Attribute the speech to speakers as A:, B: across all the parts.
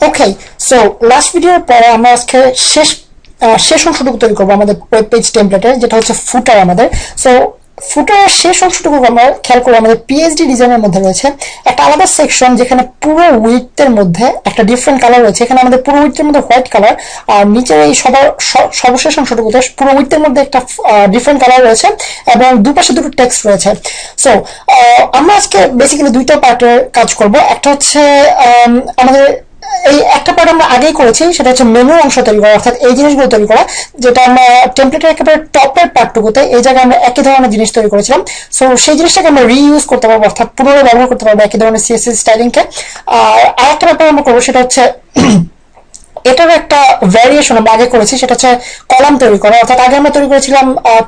A: Okay so last ভিডিওর পরে আমরা আজকে শেষ শেষ অংশটুকু তৈরি করব আমাদের ওয়েব পেজ টেমপ্লেটে যেটা হচ্ছে ফুটার আমাদের। সো ফুটারের শেষ অংশটুকু আমরা খেয়াল করব আমাদের পিএইচডি ডিজাইনের মধ্যে রয়েছে। একটা আলাদা সেকশন যেখানে পুরো উইথের মধ্যে একটা ডিফারেন্ট কালার রয়েছে। এখানে আমাদের পুরো উইথের মধ্যে হোয়াইট কালার আর নিচের এই সবার সর্বশেষ অংশটুকুতে পুরো উইথের মধ্যে একটা ডিফারেন্ট কালার রয়েছে এবং দুপাশে দুটো টেক্সট রয়েছে। সো আমরা আজকে বেসিক্যালি দুইটা পার্টের কাজ করব। একটা হচ্ছে আম, আমাদের এই একটা পার্ট আমরা আগেই করেছি, সেটা হচ্ছে মেনু অংশ তৈরি করা, অর্থাৎ এই জিনিসগুলো তৈরি করা, যেটা আমরা টেমপ্লেটের একেবারে টপের পার্টটুকুতে এই জায়গায় আমরা একই ধরনের জিনিস তৈরি করেছিলাম। সো সেই জিনিসটাকে আমরা রিইউজ করতে পারব, অর্থাৎ পুনরায় ব্যবহার করতে পারব একই ধরনের সিএসএস স্টাইলিংকে আর আরেকটা ব্যাপার আমরা করব, সেটা হচ্ছে এটার একটা ভ্যারিয়েশন আমরা আগে করেছি, সেটা হচ্ছে কলাম তৈরি করা। অর্থাৎ আগে আমরা তৈরি করেছিলাম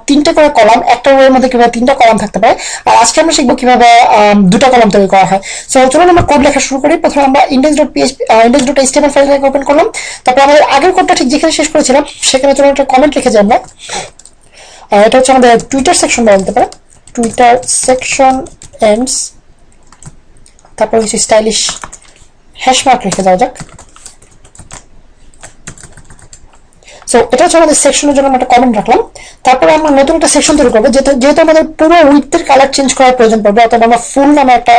A: তিনটে করে কলাম, একটা রোয়ের মধ্যে কীভাবে তিনটা কলাম থাকতে পারে, আর আজকে আমরা শিখব কীভাবে দুটো কলাম তৈরি করা হয়। সো চলুন আমরা কোড লেখা শুরু করি। প্রথমে আমরা index dot PHP index dot HTML ফাইলটাকে open করলাম। তারপর আমাদের আগের কোডটা ঠিক যেখানে শেষ করেছিলাম, সেখানে চলুন একটা কমেন্ট লিখে যাই আমরা। এটা হচ্ছে আমাদের টুইটার সেকশন বলতে পারে। টুইটার সেকশন এন্ডস তারপর কিছু স্টাইলিশ হ্যাশ মার্ক রেখে দেওয়া যাক। সো এটা হচ্ছে আমাদের সেকশনের জন্য আমরা একটা কমেন্ট রাখলাম। তারপরে আমরা নতুন একটা সেকশন তৈরি করব, যেহেতু আমাদের পুরো উইথের কালার চেঞ্জ করার প্রয়োজন পড়বে, অর্থাৎ আমরা ফুল নামে একটা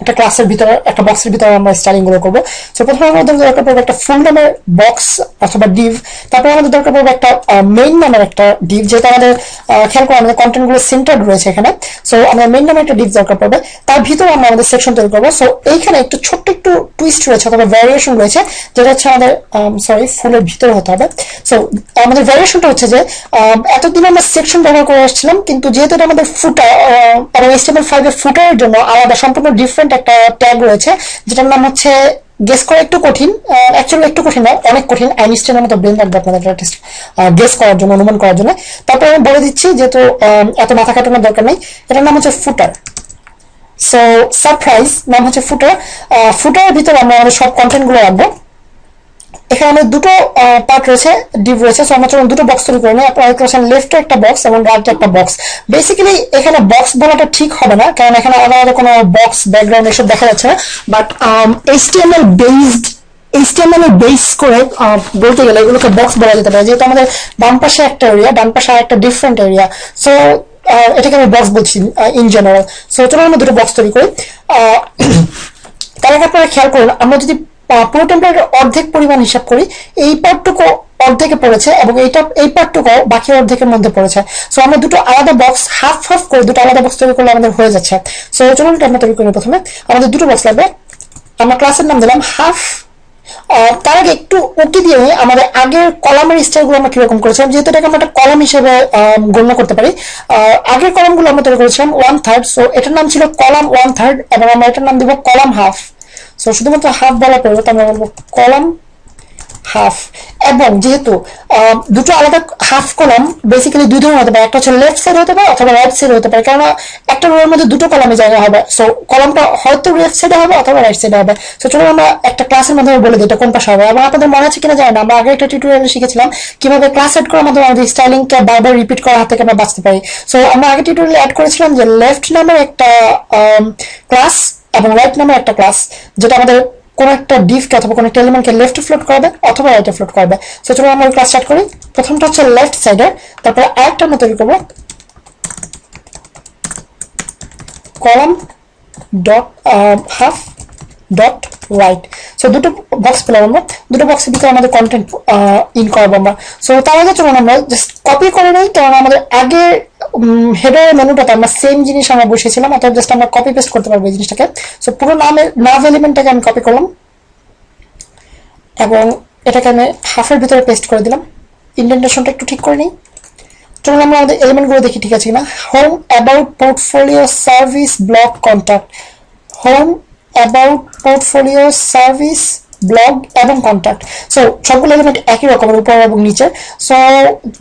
A: একটা ক্লাসের ভিতরে, একটা বক্সের ভিতরে আমরা স্টাইলিংগুলো করব। সো প্রথমে আমাদের দরকার পড়বে একটা ফুল নামের বক্স অথবা ডিভ তারপরে আমাদের দরকার পড়বে একটা মেইন নামের একটা ডিভ যেহেতু আমাদের খেয়াল করে আমাদের কন্টেন্টগুলো সেন্টার্ড রয়েছে এখানে। সো আমরা মেইন নামের একটা ডিভ দরকার পড়বে। তার ভিতরে আমরা আমাদের সেকশন তৈরি করব। সো এইখানে একটু ছোট্ট একটু টুইস্ট রয়েছে, অথবা ভ্যারিয়েশন রয়েছে, যেটা হচ্ছে আমাদের সরি ফুলের ভিতরে হতে হবে। সো আমাদের ভ্যারিয়েশনটা হচ্ছে যে এতদিন আমরা সেকশন ব্যবহার করে আসছিলাম, কিন্তু যেহেতু এটা আমাদের ফুটার এবং এইচটিএমএল ফাইভের ফুটারের জন্য আলাদা, সম্পূর্ণ ডিফারেন্ট একটা ট্যাগ রয়েছে, যেটার নাম হচ্ছে গেস করা একটু কঠিন অ্যাকচুয়ালি একটু কঠিন নয়, অনেক কঠিন আইনস্টাইনের মতো ব্রেন লাগবে আপনাদের গেস করার জন্য, অনুমান করার জন্য। তারপরে আমি বলে দিচ্ছি, যেহেতু এত মাথা কাটানোর দরকার নেই, এটার নাম হচ্ছে ফুটার সো সারপ্রাইজ নাম হচ্ছে ফুটার ফুটারের ভিতরে আমরা আমাদের সব কন্টেন্টগুলো রাখব। এখানে দুটো পার্ট রয়েছে ডিভ রয়েছে সো আমরা দুটো বক্স তৈরি করে নিই। আপনারা পাচ্ছেন লেফটে একটা বক্স এবং রাইটে একটা বক্স বেসিক্যালি এখানে বক্স বলাটা ঠিক হবে না, কারণ এখানে আলাদা কোনো বক্স ব্যাকগ্রাউন্ড এসব দেখা যাচ্ছে না। বাট এইচটিএমএল বেসড এইচটিএমএল এর বেস করে বলতে গেলে এগুলোকে বক্স বলা যেতে পারে। যেহেতু আমাদের বাম পাশে একটা এরিয়া ডান পাশে একটা ডিফারেন্ট এরিয়া সো এটাকে আমি বক্স বলছি ইন জেনারেল সো চলুন আমরা দুটো বক্স তৈরি করি। তার আগে আপনারা খেয়াল করুন, আমরা যদি পুরো টেম্পারেচার অর্ধেক পরিমাণ হিসাব করি, এই পার্টটুকু অর্ধেকে পড়েছে এবং এইটা এই পার্টটুকু বাকি অর্ধেকের মধ্যে পড়েছে। সো আমরা দুটো আলাদা বক্স হাফ হাফ করে দুটো আলাদা বক্স তৈরি করলে আমাদের হয়ে যাচ্ছে। সো চলুন আমরা তৈরি করি প্রথমে। আমাদের দুটো বক্স লাগবে। আমরা ক্লাসের নাম দিলাম হাফ তার আগে একটু উকি দিয়ে আমাদের আগের কলামের স্টাইলগুলো আমরা কীরকম করেছিলাম, যেহেতু এটাকে আমরা একটা কলাম হিসেবে গণ্য করতে পারি। আগের কলামগুলো আমরা তৈরি করেছিলাম ওয়ান থার্ড সো এটার নাম ছিল কলাম ওয়ান থার্ড এবং আমরা এটার নাম দিব কলাম হাফ সো শুধুমাত্র হাফ বলা পরিবর্তে আমরা বলব কলাম হাফ এবং যেহেতু দুটো আলাদা হাফ কলাম বেসিক্যালি দুই ধরনের হতে পারে, একটা হচ্ছে লেফট সাইড হতে পারে অথবা রাইট সাইড হতে পারে, কেননা একটা রোয়ের মধ্যে দুটো কলামে জায়গা হবে। সো কলামটা হয়তো লেফট সাইডে হবে অথবা রাইট সাইডে হবে। সো চলুন আমরা একটা ক্লাসের মাধ্যমে বলে দিই এটা কোন পাশে হবে। এবং আপনাদের মনে আছে কিনা জানি না, আমরা আগে একটা টিউটোরিয়ালে শিখেছিলাম কীভাবে ক্লাস সেট করার মাধ্যমে আমাদের স্টাইলিংকে বারবার রিপিট করার হাত থেকে আমরা বাঁচতে পারি। সো আমরা আগে টিউটোরিয়ালে অ্যাড করেছিলাম যে লেফট নামের একটা ক্লাস এবং রাইট নামে একটা ক্লাস যেটা আমাদের কোন একটা ডিফকে অথবা কোন একটা এলিমেন্টকে লেফটে ফ্লোট করবে অথবা রাইটে ফ্লোট করবে। সো চলো আমরা ক্লাস স্টার্ট করি। প্রথমটা হচ্ছে লেফট সাইডে তারপরে আরেকটা আমরা তৈরি করব। Column dot half dot right so দুটো বক্স পেলাম আমরা। দুটো বক্সের ভিতরে আমাদের কন্টেন্ট ইন করাবো আমরা। সো তার আগে চলুন আমরা জাস্ট কপি করে নিই। কারণ আমাদের আগে হেডার মেনুটাতে আমরা সেম জিনিস আমরা বসেছিলাম অথবা জাস্ট আমরা কপি পেস্ট করতে পারব এই জিনিসটাকে। সো পুরো নামের নাভ এলিমেন্টটাকে আমি কপি করলাম। এবং এটাকে আমি হাফের ভিতরে পেস্ট করে দিলাম। ইন্ডেন্টেশনটা একটু ঠিক করে নিই। চলুন আমরা আমাদের এলিমেন্টগুলো দেখি, ঠিক আছে কিনা? Home about portfolio service blog contact home about portfolio service blog এবং কন্ট্যাক্ট সো সবগুলো এলিমেন্ট একই রকমের, উপর এবং নিচে। সো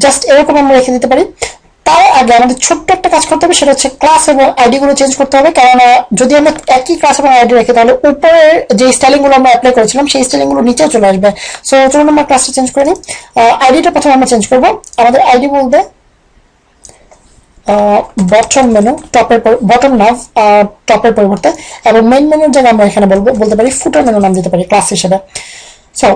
A: জাস্ট এরকম আমরা রেখে দিতে পারি। তার আগে আমাদের ছোট্ট একটা কাজ করতে হবে, সেটা হচ্ছে ক্লাস এবং আইডি গুলো চেঞ্জ করতে হবে। কারণ যদি আমরা একই ক্লাস এবং আইডি রাখি, তাহলে উপরের যে স্টাইলিংগুলো আমরা অ্যাপ্লাই করেছিলাম, সেই স্টাইলিংগুলো নিচেও চলে আসবে। সো চলুন আমরা ক্লাসটা চেঞ্জ করে নিই। আইডিটা প্রথমে আমরা চেঞ্জ করব। আমাদের আইডি বলবে বটম মেনু টপের বটম নাভ টপের পরিবর্তে। এবং মেইন মেনুর জায়গায় আমরা এখানে বলব বলতে পারি ফুটার মেনু নাম দিতে পারি ক্লাস হিসেবে। সো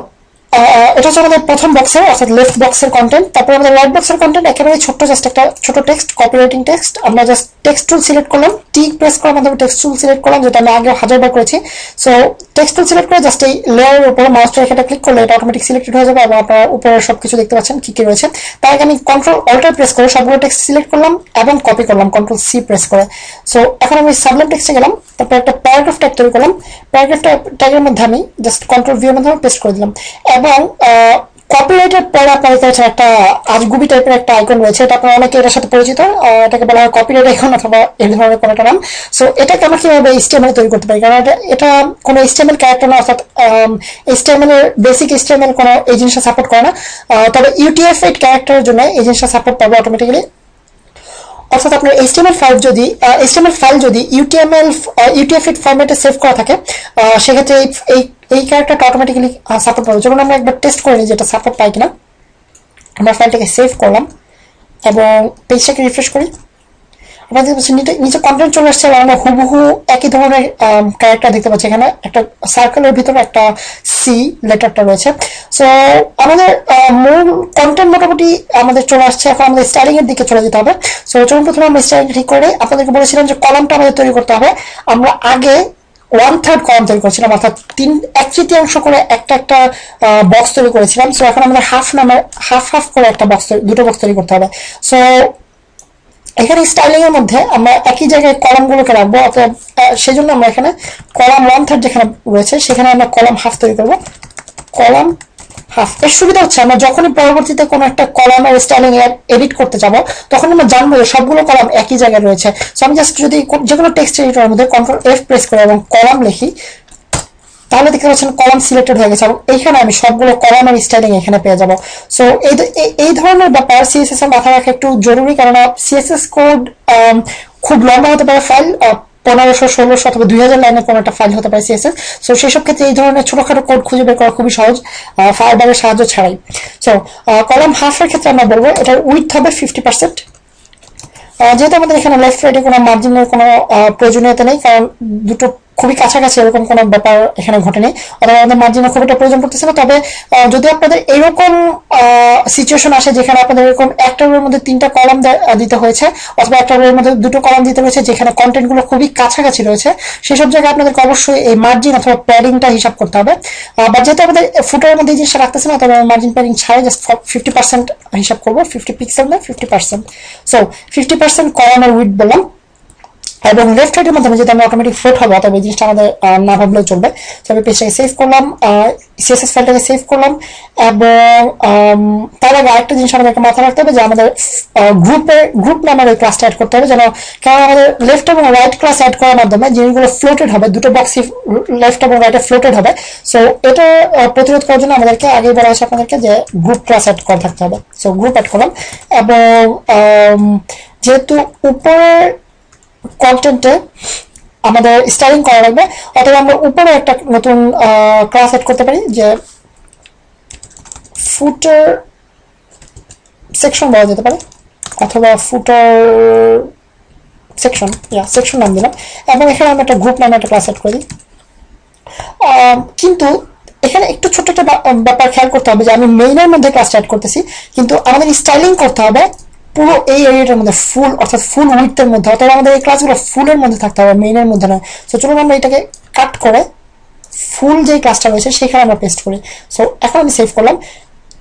A: এটা হচ্ছে আমাদের প্রথম বক্সের অর্থাৎ লেফট বক্সের কন্টেন্ট তারপর আমাদের রাইট বক্সের কন্টেন্ট একেবারে ছোট্ট জাস্ট একটা ছোট টেক্সট কপিরাইটিং টেক্সট আমরা জাস্ট টেক্সট টুল সিলেক্ট করলাম। টি প্রেস করার মাধ্যমে টেক্সট টুল সিলেক্ট করলাম, যেটা আমি আগে হাজারবার করেছি। সো টেক্সট টুল সিলেক্ট করে জাস্ট এই লেয়ারের উপরে মাউস রেখাটা ক্লিক করলে এটা অটোমেটিক সিলেক্টেড হয়ে যাবে এবং আপনারা উপরে সবকিছু দেখতে পাচ্ছেন কি কি রয়েছে। তার আগে আমি কন্ট্রোল অল্টার প্রেস করে সবগুলো টেক্সট সিলেক্ট করলাম এবং কপি করলাম কন্ট্রোল সি প্রেস করে। সো এখন আমি সাবলেম টেক্সটে গেলাম, তারপর একটা প্যারাগ্রাফ ট্যাগ তৈরি করলাম। প্যারাগ্রাফ ট্যাগের মধ্যে আমি জাস্ট কন্ট্রোল ভিউর মাধ্যমে পেস্ট করে দিলাম। এবং কপিরাইটের পরে আপনার কাছে একটা আজগুবি টাইপের একটা আইকন রয়েছে। এটা আপনারা অনেকে এটার সাথে পরিচিত এটাকে বলা হয় কপিরাইট আইকন অথবা এই ধরনের কোনো একটা নাম। সো এটাকে আমরা কীভাবে এইচটিএমএল তৈরি করতে পারি? কারণ এটা কোনো এইচটিএমএল ক্যারেক্টার না, অর্থাৎ এইচটিএমএল এর বেসিক এইচটিএমএল কোনো এই জিনিসটা সাপোর্ট করে না। তবে ইউটিএফ এইট ক্যারেক্টারের জন্য এই জিনিসটা সাপোর্ট পাবে অটোমেটিক্যালি অর্থাৎ আপনার এসটিএমএল ফাইল যদি এসটিএমএল ফাইল যদি ইউটিএমএল ইউটিএফ ফরম্যাটে সেভ করা থাকে সেক্ষেত্রে এই এই ক্যারেক্টারটা অটোমেটিক্যালি সাপোর্ট পাবে। যখন আমরা একবার টেস্ট করে নিই যেটা সাপোর্ট পাই কিনা। আমরা ফাইলটাকে সেভ করলাম এবং পেজটাকে রিফ্রেশ করি। আপনাদের নিচে কন্টেন্ট চলে আসছে আমরা হুবহু একই ধরনের ক্যারেক্টার দেখতে পাচ্ছি। এখানে একটা সার্কেলের ভিতরে একটা সি লেটারটা রয়েছে। সো আমাদের মূল কন্টেন্ট মোটামুটি আমাদের চলে আসছে। এখন আমাদের স্টাইলিং এর দিকে চলে যেতে হবে। সো চলুন প্রথমে আমরা স্টাইলিং ঠিক করে আপনাদেরকে বলেছিলাম যে কলমটা আমাদের তৈরি করতে হবে। আমরা আগে ওয়ান থার্ড কলাম তৈরি করেছিলাম, অর্থাৎ তিন এক তৃতীয়াংশ করে একটা একটা বক্স তৈরি করেছিলাম। সো এখন আমাদের হাফ নামের হাফ হাফ করে একটা বক্স দুটো বক্স তৈরি করতে হবে। সো এখানে স্টাইলিং এর মধ্যে আমরা একই জায়গায় কলাম গুলোকে রাখব অর্থাৎ সেই জন্য আমরা এখানে কলাম ওয়ান থার্ড যেখানে রয়েছে, সেখানে আমরা কলাম হাফ তৈরি করব। কলাম হাফ এর সুবিধা হচ্ছে, আমরা যখনই পরবর্তীতে কোনো একটা কলামের স্টাইলিং এডিট করতে যাব তখন আমরা জানব যে সবগুলো কলাম একই জায়গায় রয়েছে। সো আমি জাস্ট যদি যে কোনো টেক্সট এডিটরের মধ্যে কন্ট্রোল এফ প্রেস করে এবং কলাম লিখি তাহলে দেখতে পাচ্ছেন কলাম সিলেক্টেড হয়ে গেছে। এবং এইখানে আমি সবগুলো কলামের স্টাইলিং এখানে পেয়ে যাব। সো এই এই ধরনের ব্যাপার সিএসএস এর মাথায় রাখা একটু জরুরি কারণ সিএসএস কোড খুব লম্বা হতে পারে ফাইল পনেরোশো, ষোলোশো অথবা দুই হাজার লাইনের কোনো একটা ফাইল হতে পারে সিএসএস সো সেই সব ক্ষেত্রে এই ধরনের ছোটখাটো কোড খুঁজে বের করা খুবই সহজ ফায়ারবারের সাহায্য ছাড়াই। সো কলাম হাফের ক্ষেত্রে আমরা বলব, এটার উইথ হবে ফিফটি পার্সেন্ট যেহেতু আমাদের এখানে লেফট রাইটে কোনো মার্জিনের কোনো প্রয়োজনীয়তা নেই, কারণ দুটো খুবই কাছাকাছি এরকম কোনো ব্যাপার এখানে ঘটেনি। অথবা আমাদের মার্জিনের খুব একটা প্রয়োজন পড়তেছে না। তবে যদি আপনাদের এরকম সিচুয়েশন আসে যেখানে আপনাদের এরকম একটা রোয়ের মধ্যে তিনটা কলাম দিতে হয়েছে, অথবা একটা রোয়ের মধ্যে দুটো কলাম দিতে হয়েছে যেখানে কন্টেন্টগুলো খুবই কাছাকাছি রয়েছে, সেসব জায়গায় আপনাদেরকে অবশ্যই এই মার্জিন অথবা প্যাডিংটা হিসাব করতে হবে। বা যেহেতু আমাদের ফুটারের মধ্যে জিনিসটা রাখতেছে না, তবে মার্জিন প্যাডিং ছাড়াই জাস্ট ফিফটি পার্সেন্ট হিসাব করব। ফিফটি পিক্সেল না fifty percent so fifty percent কলামের উইথ বললাম। এবং লেফট রাইটের মাধ্যমে যদি আমরা অটোমেটিক ফ্লোট হবে তবে এই জিনিসটা আমাদের না ভাবলেও চলবে। তো আমি পেজটাকে সেভ করলাম সিএসএস ফাইলটাকে সেভ করলাম, এবং তার আগে আরেকটা জিনিস আমাদেরকে মাথায় রাখতে হবে, যে আমাদের গ্রুপে গ্রুপ নামের ওই ক্লাসটা অ্যাড করতে হবে, যেন কারণ আমাদের লেফট এবং রাইট ক্লাস অ্যাড করার মাধ্যমে জিনিসগুলো ফ্লোটেড হবে, দুটো বক্সই লেফট এবং রাইটে ফ্লোটেড হবে। সো এটা প্রতিরোধ করার জন্য আমাদেরকে আগেই বলা হয়েছে আপনাদেরকে যে গ্রুপ ক্লাস অ্যাড করা থাকতে হবে। সো গ্রুপ অ্যাড করলাম, এবং যেহেতু উপরের কন্টেন্টে আমাদের স্টাইলিং করা লাগবে, অথবা আমরা উপরে একটা নতুন ক্লাস এড করতে পারি যে ফুটার সেকশন বলা যেতে পারে, অথবা ফুটার সেকশন ইয়া সেকশন নাম দিলাম। এবং এখানে আমরা একটা গ্রুপ নামে একটা ক্লাস এড করে দিই। কিন্তু এখানে একটু ছোট্ট একটা ব্যাপার খেয়াল করতে হবে যে আমি মেইনের মধ্যে ক্লাস অ্যাড করতেছি, কিন্তু আমাদের স্টাইলিং করতে হবে পুরো এই এরিয়াটার মধ্যে ফুল অর্থাৎ ফুল উইথের মধ্যে, অথবা আমাদের এই ক্লাসগুলো ফুলের মধ্যে থাকতে হবে মেইনের মধ্যে নয়। সো চলুন আমরা এটাকে কাট করে ফুল যে ক্লাসটা রয়েছে, সেখানে আমরা পেস্ট করি। সো এখন আমি সেভ করলাম।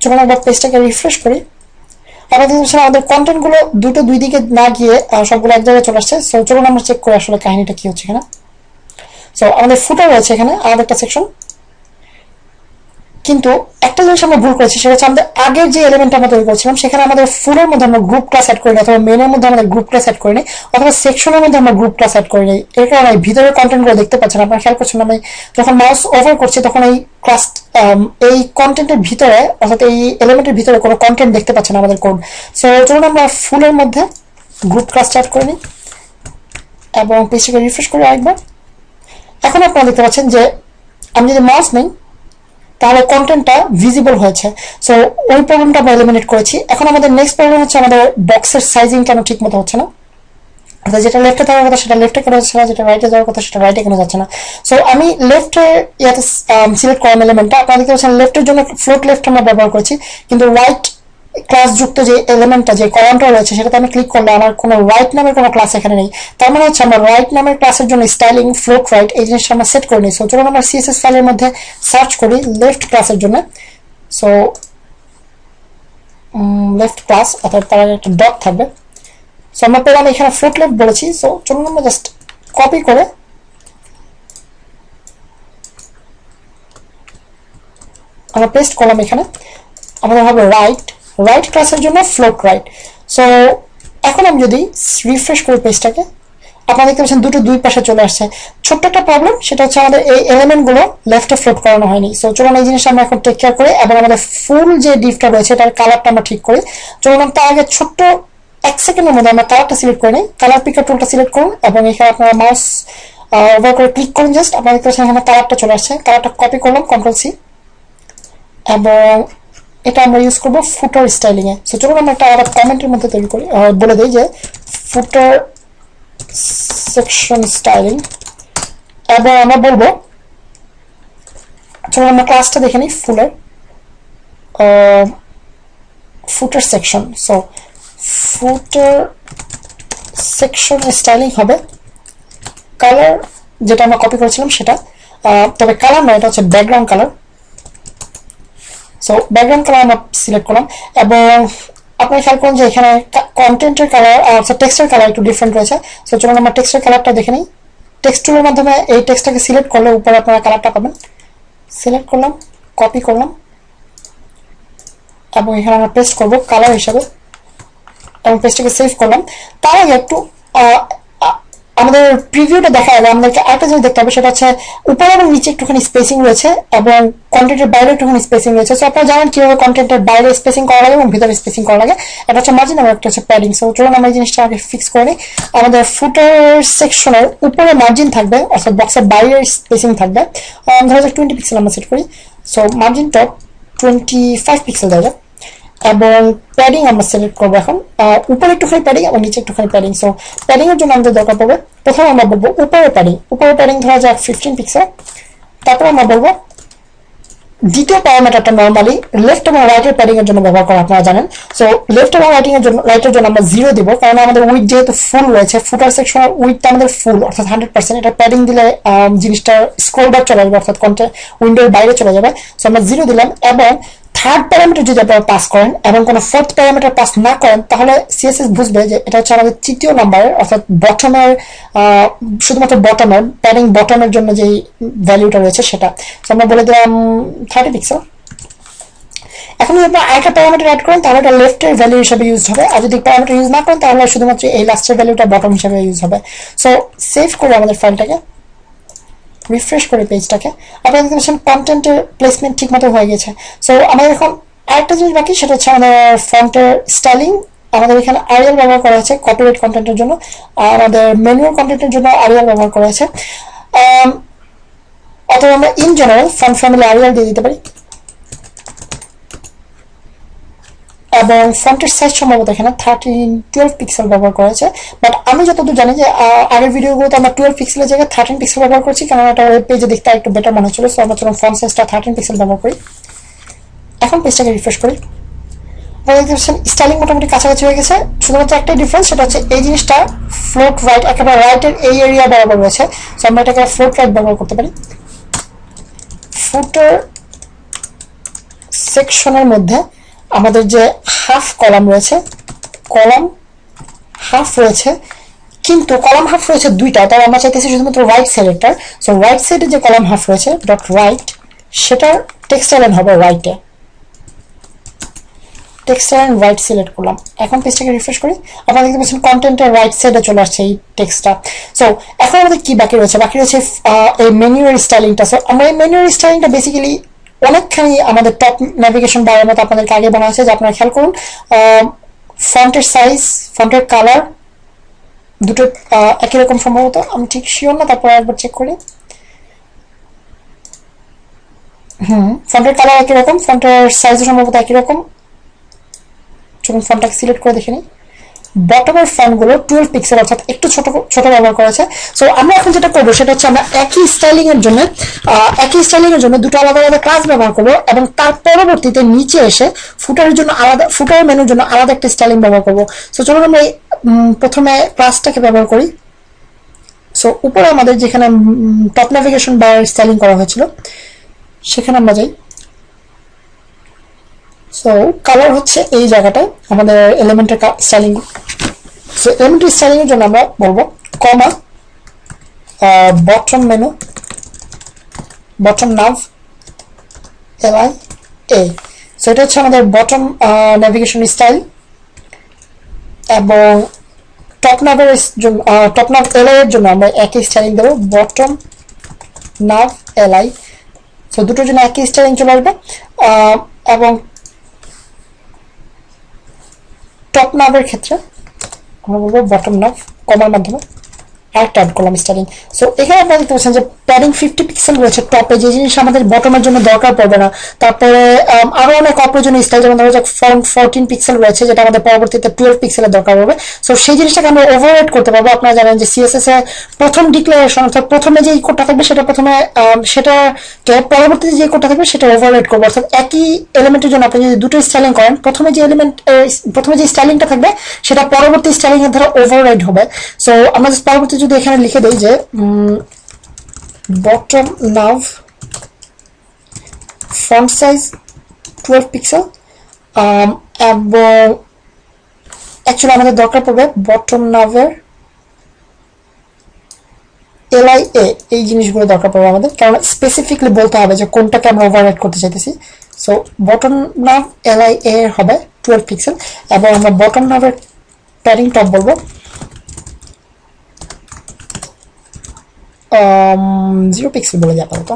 A: চলুন আমরা পেজটাকে রিফ্রেশ করি। আমাদের আমাদের কন্টেন্টগুলো দুটো দুই দিকে না গিয়ে সবগুলো এক জায়গায় চলে আসছে। সো চলুন আমরা চেক করি আসলে কাহিনীটা কি হচ্ছে এখানে সো আমাদের ফুটার রয়েছে এখানে আলাদা একটা সেকশন কিন্তু একটা জিনিস আমরা ভুল করেছি, সেটা হচ্ছে আমাদের আগের যে এলিমেন্ট আমরা তৈরি করছিলাম, সেখানে আমাদের ফুলের মধ্যে আমরা গ্রুপ ক্লাস অ্যাড করিনি, অথবা মেনের মধ্যে আমাদের গ্রুপ ক্লাস অ্যাড করিনি, অথবা সেকশনের মধ্যে আমরা গ্রুপ ক্লাস অ্যাড করিনি। এর কারণে ভিতরের কন্টেন্টগুলো দেখতে পাচ্ছেন, আপনারা খেয়াল করছেন আমি যখন মাউস ওভার করছি, তখন এই ক্লাস এই কন্টেন্টের ভিতরে, অর্থাৎ এই এলিমেন্টের ভিতরে কোনো কন্টেন্ট দেখতে পাচ্ছেন আমাদের কোড সো চলুন আমরা ফুলের মধ্যে গ্রুপ ক্লাস অ্যাড করে নিই এবং পেজটাকে রিফ্রেশ করে আরেকবার। এখন আপনারা দেখতে পাচ্ছেন যে, আমি যদি মাউস নেই তাহলে কন্টেন্টটা ভিজিবল হয়েছে। সো ওই প্রবলেমটা আমরা এলিমিনেট করেছি। এখন আমাদের নেক্সট প্রবলেম হচ্ছে আমাদের বক্সের সাইজিং কেন ঠিক মতো হচ্ছে না? অর্থাৎ যেটা লেফটে দেওয়ার কথা, সেটা লেফটে কেন যাচ্ছে না। যেটা রাইটে যাওয়ার কথা, সেটা রাইটে কেন যাচ্ছে না। সো আমি লেফটে ইয়াতে সিলেক্ট করলাম এলিমেন্টটা আপনারা দেখতে পাচ্ছেন লেফটের জন্য ফ্লোট লেফট আমরা ব্যবহার করেছি। কিন্তু রাইট ক্লাস যুক্ত যে এলিমেন্টটা যে কলামটা রয়েছে, সেটাতে আমি ক্লিক করলে আমার কোনো রাইট নামের কোনো ক্লাস এখানে নেই। তার মানে হচ্ছে আমার রাইট নামের ক্লাসের জন্য স্টাইলিং ফ্লোট রাইট এই জিনিসটা আমরা সেট করে নিই। সো চলুন আমরা সিএসএস ফাইলের মধ্যে সার্চ করি লেফট ক্লাসের জন্য। সো লেফট ক্লাস অর্থাৎ তার একটা ডট থাকবে। সো আমরা পেলাম এখানে ফ্লোট লেফট বলেছি। সো চলুন আমরা জাস্ট কপি করে আমরা পেস্ট করলাম এখানে। আমাদের হবে রাইট রাইট ক্লাসের জন্য ফ্লোট রাইট সো এখন আমি যদি রিফ্রেশ করি পেজটাকে আপনারা দেখতে পাচ্ছেন দুটো দুই পাশে চলে আসছে। ছোট্ট একটা প্রবলেম সেটা হচ্ছে আমাদের এই এলিমেন্টগুলো লেফটে ফ্লোট করানো হয়নি। সো চলুন এই জিনিসটা আমরা এখন টেক কেয়ার করি এবং আমাদের ফুল যে ডিপটা রয়েছে এটার কালারটা আমরা ঠিক করি। চলুন তার আগে ছোট্ট এক সেকেন্ডের মধ্যে আমরা কালারটা সিলেক্ট করে নিই। কালার পিকার টুলটা সিলেক্ট করুন এবং এখানে আপনারা মাউস ওভার করে ক্লিক করুন জাস্ট আপনারা দেখতে পাচ্ছেন এখানে কালারটা চলে আসছে। কালারটা কপি করলাম কন্ট্রোল সি এবং এটা আমরা ইউজ করব ফুটার স্টাইলিং এ সো চলুন আমরা একটা আলাদা কমেন্টের মধ্যে তৈরি করি। বলে দিই যে ফুটার সেকশন স্টাইলিং এবং আমরা বলব, চলুন আমরা ক্লাসটা দেখে নিই ফুলের। Footer section so footer section styling হবে কালার যেটা আমরা কপি করেছিলাম সেটা। তবে কালার নয়, এটা হচ্ছে background colour so background colour আমরা সিলেক্ট করলাম এবং আপনারা খেয়াল করুন যে এখানে কন্টেন্টের কালার অর্থাৎ টেক্সটের কালার একটু ডিফারেন্ট রয়েছে। সো চলুন আমরা টেক্সটের কালারটা দেখে নিই। টেক্সট টুলের মাধ্যমে এই টেক্সটটাকে সিলেক্ট করলে উপরে আপনারা কালারটা পাবেন। সিলেক্ট করলাম কপি করলাম। এবং এখানে আমরা পেস্ট করব কালার হিসাবে। এবং পেজটাকে সেভ করলাম। তার আগে একটু আমাদের প্রিভিউটা দেখা গেলে আমাদেরকে আরেকটা জিনিস দেখতে হবে, সেটা হচ্ছে উপরে এবং নিচে একটুখানি স্পেসিং রয়েছে এবং কন্টেন্টের বাইরে একটুখানি স্পেসিং রয়েছে। সো আপনারা জানেন কীভাবে কন্টেন্টের বাইরে স্পেসিং করা লাগে এবং ভিতরে স্পেসিং করা লাগে। এটা হচ্ছে মার্জিন এবং একটা হচ্ছে প্যাডিং সো চলুন আমরা এই জিনিসটা আগে ফিক্স করে নিই। আমাদের ফুটার সেকশনের উপরে মার্জিন থাকবে, অর্থাৎ বক্সের বাইরে স্পেসিং থাকবে। ধরা যাক টোয়েন্টি পিক্সেল আমরা সেট করি। সো মার্জিনটা টোয়েন্টি ফাইভ পিক্সেল দেওয়া যায় এবং প্যাডিং আমরা সিলেক্ট করব এখন। উপরে একটুখানি প্যাডিং এবং নিচে একটুখানি প্যাডিং সো প্যাডিং এর জন্য আমাদের দরকার পড়বে, প্রথমে আমরা বলব উপরে প্যাডিং উপরে প্যাডিং ধরা যাক ফিফটিন পিক্সেল তারপর আমরা বলব দ্বিতীয় প্যারামিটারটা নর্মালি লেফট এবং রাইটের প্যাডিং এর জন্য ব্যবহার করা, আপনারা জানেন। সো লেফট এবং রাইটিং এর জন্য রাইটের জন্য আমরা জিরো দিব কারণ আমাদের উইথ যেহেতু ফুল রয়েছে ফুটার সেকশনের উইথটা আমাদের ফুল অর্থাৎ হান্ড্রেড পার্সেন্ট এটা প্যাডিং দিলে জিনিসটা স্ক্রোল বার চলে যাবে অর্থাৎ কন্টেন্ট উইন্ডোর বাইরে চলে যাবে। সো আমরা জিরো দিলাম, এবং থার্ড প্যারামিটার যদি আপনারা পাস করেন এবং কোনো ফোর্থ প্যারামিটার পাস না করেন, তাহলে সিএসএস বুঝবে যে এটা হচ্ছে আমাদের তৃতীয় নাম্বারের অর্থাৎ বটমের শুধুমাত্র বটমের প্যাডিং বটমের জন্য যেই ভ্যালুটা রয়েছে সেটা। তো আমরা বলে দিলাম থার্টি পিক্সেল এখন যদি আপনার আরেকটা প্যারামিটার অ্যাড করেন, তাহলে এটা লেফটের ভ্যালু হিসেবে ইউজ হবে। আর যদি প্যারামিটার ইউজ না করেন, তাহলে শুধুমাত্র এই লাস্টের ভ্যালুটা বটম হিসেবে ইউজ হবে। সো সেভ করে আমাদের ফাইলটাকে রিফ্রেশ করে পেজটাকে। আপনারা দেখতে পাচ্ছেন কন্টেন্টের প্লেসমেন্ট ঠিক মতো হয়ে গেছে। সো আমাদের এখন আরেকটা জিনিস বাকি, সেটা হচ্ছে আমাদের ফন্টের স্টাইলিং আমাদের এখানে আরিয়াল ব্যবহার করা হয়েছে কপিরাইট কন্টেন্টের জন্য, আর আমাদের ম্যানুয়াল কন্টেন্টের জন্য আরিয়াল ব্যবহার করা হয়েছে অথবা আমরা in general font family Arial দিয়ে দিতে পারি। এবং ফন্টের সাইজ সম্ভবত এখানে থার্টিন টুয়েলভ পিক্সেল ব্যবহার করা হয়েছে। বাট আমি যতদূর জানি যে আগের ভিডিওগুলোতে আমরা টুয়েলভ পিক্সেলের জায়গায় থার্টিন পিক্সেল ব্যবহার করছি কারণ এটা ওয়েব পেজে দেখতে একটু বেটার মনে হচ্ছিল। সো আমরা চলুন ফন্ট সাইজটা থার্টিন পিক্সেল ব্যবহার করি। এখন পেজটাকে রিফ্রেশ করি। স্টাইলিং মোটামুটি কাছাকাছি হয়ে গেছে। শুধুমাত্র একটাই ডিফারেন্স সেটা হচ্ছে এই জিনিসটা ফ্লোট রাইট একেবারে রাইটের এই এরিয়া বরাবর রয়েছে। সো আমরা এটাকে ফ্লোট রাইট ব্যবহার করতে পারি। ফুটার সেকশনের মধ্যে আমাদের যে হাফ কলাম রয়েছে, কলাম হাফ রয়েছে, কিন্তু কলাম হাফ রয়েছে দুইটা তবে আমরা চাইতেছি শুধুমাত্র রাইট সাইডেরটার সো রাইট সাইডে যে কলাম হাফ রয়েছে ডট রাইট সেটার টেক্সটাইল হবে রাইটে টেক্সটাইল অ্যান্ড রাইট সিলেক্ট করলাম। এখন পেজটাকে রিফ্রেশ করি। আপনারা দেখতে পাচ্ছেন কন্টেন্টের রাইট সাইডে চলে আসছে এই টেক্সটটা সো এখন আমাদের কি বাকি রয়েছে? বাকি রয়েছে এই মেনুয়ার স্টাইলিংটা সো আমরা এই মেনুয়ার স্টাইলিংটা বেসিক্যালি অনেকখানি আমাদের টপ নেভিগেশন বারের মতো আপনাদেরকে আগে বলা হয়েছে যে আপনারা খেয়াল করুন ফন্টের সাইজ ফন্টের কালার দুটো একই রকম সম্ভবত, আমি ঠিক শিওর না, তারপর একবার চেক করি। হুম ফন্টের কালার একই রকম ফন্টের সাইজও সম্ভবত একই রকম। চলুন ফন্টটাকে সিলেক্ট করে দেখে নিই। বটমের ফন্টগুলো টুয়েলভ পিক্সেল অর্থাৎ একটু ছোট ছোট ব্যবহার করেছে সো আমরা এখন যেটা করব, সেটা হচ্ছে আমরা একই স্টাইলিং এর জন্য একই স্টাইলিং এর জন্য দুটো আলাদা আলাদা ক্লাস ব্যবহার করব এবং তার পরবর্তীতে নিচে এসে ফুটারের জন্য আলাদা ফুটার মেনুর জন্য আলাদা একটা স্টাইলিং ব্যবহার করব। সো চলুন আমরা প্রথমে ক্লাসটাকে ব্যবহার করি। সো উপরে আমাদের যেখানে টপ নেভিগেশন বার স্টাইলিং করা হয়েছিল, সেখানে আমরা যাই। সো কালার হচ্ছে এই জায়গাটায়, আমাদের এলিমেন্টের স্টাইলিং সো এলিমেন্টের স্টাইলিং এর জন্য আমরা বলব comma bottom menu bottom nav L I A so এটা হচ্ছে আমাদের বটম নেভিগেশন স্টাইল এবং টপ নাভের জন্য টপ নাভ এল এর জন্য আমরা একই স্টাইলিং দেবো bottom nav L I so দুটোর জন্য একই স্টাইলিং চলে আসবে। এবং টপ নাভের ক্ষেত্রে আমরা বলব বটম নাভ কমার মাধ্যমে। অ্যাড করলাম স্টার্টিং সো এখানে আপনারা দেখতে পাচ্ছেন যে প্যাডিং ফিফটি পিক্সেল রয়েছে টপে যে জিনিস আমাদের বটমের জন্য দরকার পড়বে না। তারপরে আরও অনেক অপ্রয়োজনীয় স্টাইল যেমন ফ্রন্ট ফোরটিন পিক্সেল রয়েছে, যেটা আমাদের পরবর্তীতে টুয়েলভ পিক্সেলের দরকার হবে সো সেই জিনিসটাকে আমরা ওভাররাইড করতে পারব। আপনারা জানেন যে সিএসএস প্রথম ডিক্লারেশন অর্থাৎ প্রথমে যে কোডটা থাকবে, সেটা প্রথমে সেটা পরবর্তীতে যে কোডটা থাকবে, সেটা ওভাররাইড করব। অর্থাৎ একই এলিমেন্টের জন্য আপনি যদি দুটো স্টাইলিং করেন, প্রথমে যে এলিমেন্ট প্রথমে যে স্টাইলিংটা থাকবে, সেটা পরবর্তী স্টাইলিং এর দ্বারা ওভাররাইড হবে। সো আমরা পরবর্তী যদি এখানে লিখে দিই যে bottom nav font size twelve pixel এবং অ্যাকচুয়ালি আমাদের দরকার পড়বে বটম নাভের এলআই এ এই জিনিসগুলো দরকার পড়বে আমাদের। কারণ স্পেসিফিকলি বলতে হবে যে কোনটাকে আমরা ওভাররাইড করতে চাইতেছি। So bottom nav LI A হবে টুয়েলভ পিক্সেল এবং আমরা বটম নাভের প্যারিং টপ বলব। জিরো পিক্সেল বলে যায় আপাতত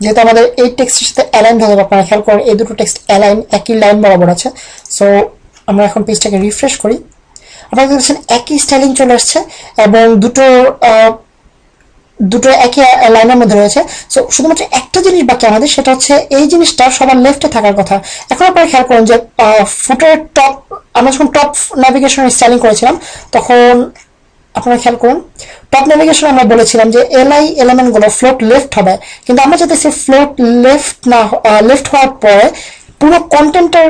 A: যেহেতু আমাদের এই টেক্সটের সাথে অ্যালাইন হয়ে যাবে আপনারা খেয়াল করেন, এই দুটো টেক্সট অ্যালাইন একই লাইন বরাবর আছে। সো আমরা এখন পেজটাকে রিফ্রেশ করি। আপনারা দেখছেন একই স্টাইলিং চলে আসছে এবং দুটো দুটো একই লাইনের মধ্যে রয়েছে। সো শুধুমাত্র একটা জিনিস বাকি আমাদের, সেটা হচ্ছে এই জিনিসটা সবার লেফটে থাকার কথা। এখন আপনারা খেয়াল করুন যে ফুটের টপ আমরা যখন টপ ন্যাভিগেশন স্টাইলিং করেছিলাম, তখন আপনারা খেয়াল করুন টপ নেভিগেশন আমরা বলেছিলাম যে এলআই এলিমেন্টগুলো ফ্লোট লেফট হবে। কিন্তু আমরা সে ফ্লোট লেফট না লেফট হওয়ার পরে পুরো কন্টেন্টের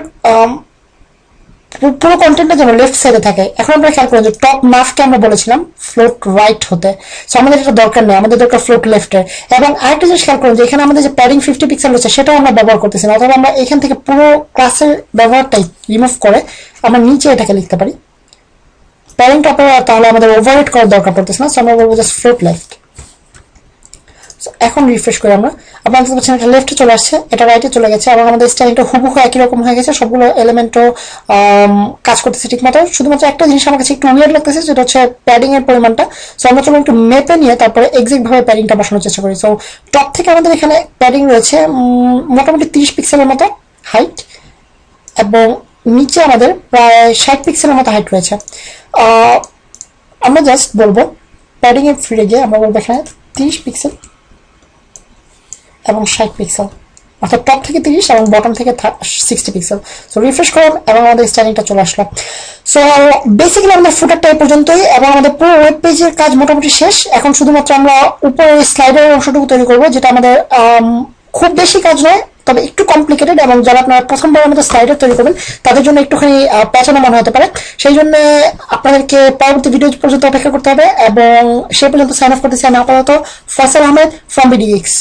A: পুরো কন্টেন্টটা যেন লেফট সাইডে থাকে, এখন আমরা খেয়াল করুন যে টপ মাফকে আমরা বলেছিলাম ফ্লোট রাইট হতে। সো আমাদের এটা দরকার নেই, আমাদের দরকার ফ্লোট লেফটের এবং আরেকটা জিনিস খেয়াল করুন যে এখানে আমাদের যে প্যাডিং ফিফটি পিক্সেল রয়েছে, সেটাও আমরা ব্যবহার করতেছি না, অথবা আমরা এখান থেকে পুরো ক্লাসের ব্যবহারটাই রিমুভ করে আমরা নিচে এটাকে লিখতে পারি। প্যারেন্ট আপনারা তাহলে আমাদের ওভাররাইট করার দরকার পড়তেছে না সো আমরা বলব জাস্ট ফ্লোট লেফট এখন রিফ্রেশ করি আমরা, আপনারা দেখতে পাচ্ছেন এটা লেফটে চলে আসছে, এটা রাইটে চলে গেছে এবং আমাদের স্টাইলটা হুবহু একই রকম হয়ে গেছে, সবগুলো এলিমেন্টও কাজ করতেছে ঠিক মতো। শুধুমাত্র একটা জিনিস আমার কাছে একটু উইয়ার্ড লাগতেছে যেটা হচ্ছে প্যাডিং এর পরিমাণটা। সো আমরা চলো একটু মেপে নিয়ে তারপরে এক্সাক্ট ভাবে প্যাডিংটা বসানোর চেষ্টা করি। সো টপ থেকে আমাদের এখানে প্যাডিং রয়েছে মোটামুটি তিরিশ পিক্সেলের মতো হাইট এবং নিচে আমাদের প্রায় ষাট পিক্সেলের মতো হাইট রয়েছে। আমরা জাস্ট বলব প্যাডিং এর ফিরে গিয়ে আমরা বলব এখানে তিরিশ পিক্সেল এবং ষাট পিক্সেল অর্থাৎ টপ থেকে তিরিশ এবং বটম থেকে সিক্সটি পিক্সেল সো রিফ্রেশ করলাম এবং আমাদের স্ট্যান্ডিংটা চলে আসলো। সো বেসিক্যালি আমাদের ফুটারটা এই পর্যন্তই এবং আমাদের পুরো ওয়েব পেজের কাজ মোটামুটি শেষ। এখন শুধুমাত্র আমরা উপরে স্লাইডের অংশটুকু তৈরি করব, যেটা আমাদের খুব বেশি কাজ নয় তবে একটু কমপ্লিকেটেড এবং যারা আপনারা প্রথমবার আমাদের স্লাইডার তৈরি করবেন, তাদের জন্য একটুখানি পেছানো মনে হতে পারে। সেই জন্য আপনাদেরকে পরবর্তী ভিডিও পর্যন্ত অপেক্ষা করতে হবে এবং সে পর্যন্ত সাইন আপ করতে চান আপাতত। ফসল আহমেদ ফ্রম বিডিএক্স